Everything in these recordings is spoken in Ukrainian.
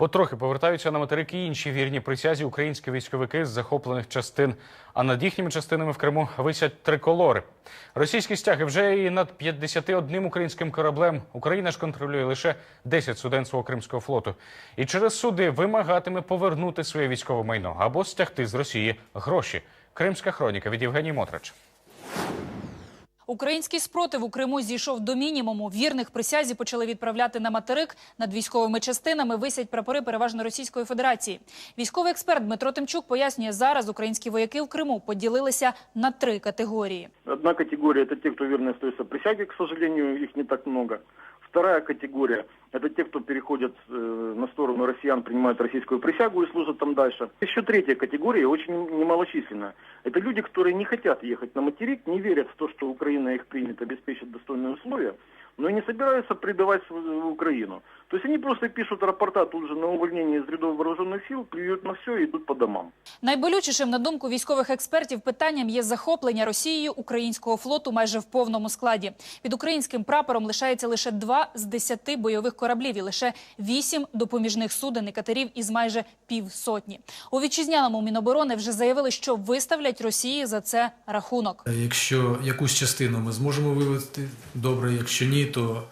Потрохи повертаються на материк і інші вірні присязі українські військовики з захоплених частин. А над їхніми частинами в Криму висять триколори. Російські стяги вже і над 51 українським кораблем. Україна ж контролює лише 10 суден свого кримського флоту. І через суди вимагатиме повернути своє військове майно або стягти з Росії гроші. Кримська хроніка від Євгенії Мотрач. Український спротив у Криму зійшов до мінімуму. Вірних присязі почали відправляти на материк. Над військовими частинами висять прапори переважно Російської Федерації. Військовий експерт Дмитро Тимчук пояснює, зараз українські вояки в Криму поділилися на три категорії. Одна категорія це ті, хто верно стоїться присяги, к сожалению, їх не так много. Вторая категория – это те, кто переходят э, на сторону россиян, принимают российскую присягу и служат там дальше. Еще третья категория, очень немалочисленная. Это люди, которые не хотят ехать на материк, не верят в то, что Украина их примет, обеспечит достойные условия, но и не собираются предавать свою Украину. То есть они просто пишут рапорта тут же на увольнение из рядов вооруженных сил, плюют на все и идут по домам. Найболючішим, на думку військових експертів, питанням є захоплення Росією українського флоту майже в повному складі. Під українським прапором лишається лише два з десяти бойових кораблів і лише вісім допоміжних суден і катерів із майже півсотні. У вітчизняному Міноборони вже заявили, що виставлять Росії за це рахунок. Якщо якусь частину ми зможемо вивести добре, якщо ні, то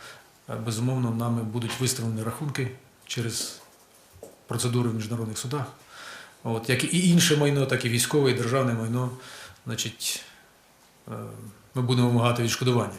е, безумовно нами будуть виставлені рахунки через процедури в міжнародних судах. От, як і інше майно, так і військове, і державне майно, значить, е, ми будемо вимагати відшкодування.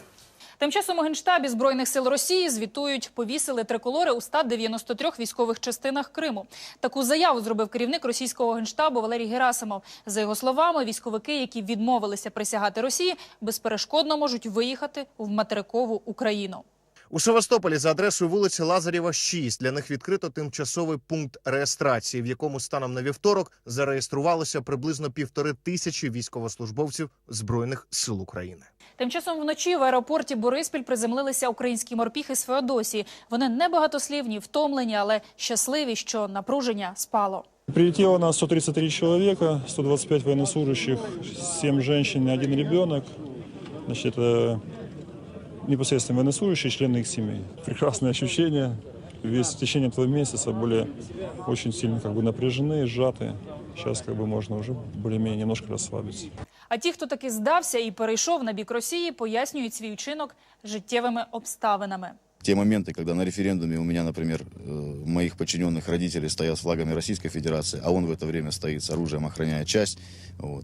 Тим часом у Генштабі Збройних сил Росії звітують, повісили триколори у 193 військових частинах Криму. Таку заяву зробив керівник російського генштабу Валерій Герасимов. За його словами, військовики, які відмовилися присягати Росії, безперешкодно можуть виїхати в материкову Україну. У Севастополі за адресою вулиці Лазарєва, 6 для них відкрито тимчасовий пункт реєстрації, в якому станом на вівторок зареєструвалося приблизно півтори тисячі військовослужбовців збройних сил України. Тим часом вночі в аеропорті Бориспіль приземлилися українські морпіхи з Феодосії. Вони небагатослівні, втомлені, але щасливі, що напруження спало. Прилетело нас 133 человека, 125 военнослужащих, 7 женщин и один ребенок. Значит, это непосредственно военнослужащие, члены их семей. Прекрасное ощущение. Весь в течение этого месяца были очень сильно как бы напряжены, сжаты. Сейчас как бы можно уже более-менее немножко расслабиться. А ті, хто таки здався і перейшов на бік Росії, пояснюють свій вчинок життєвими обставинами. Те моменты, когда на референдуме у меня, например, э, моих подчиненных родителей стоят с флагами Российской Федерации, а он в это время стоит с оружием, охраняя часть. Вот.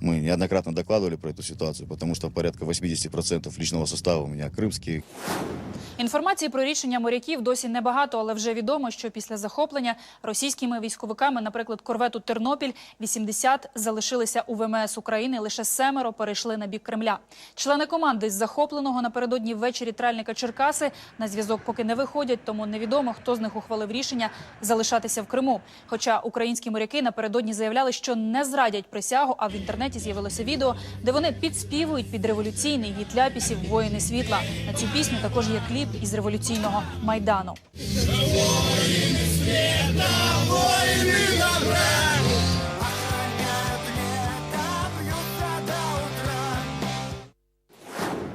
Мы неоднократно докладывали про эту ситуацию, потому что порядка 80% личного состава у меня крымские, Інформації про рішення моряків досі небагато, але вже відомо, що після захоплення російськими військовиками, наприклад, корвету Тернопіль, 80 залишилися у ВМС України. Лише семеро перейшли на бік Кремля. Члени команди з захопленого напередодні ввечері тральника Черкаси на зв'язок поки не виходять, тому невідомо, хто з них ухвалив рішення залишатися в Криму. Хоча українські моряки напередодні заявляли, що не зрадять присягу, а в інтернеті з'явилося відео, де вони підспівують під революційний гіт ляпісів воїни світла. На цю пісню також є кліп кліп із революційного майдану. Воїни світа, воїни добра!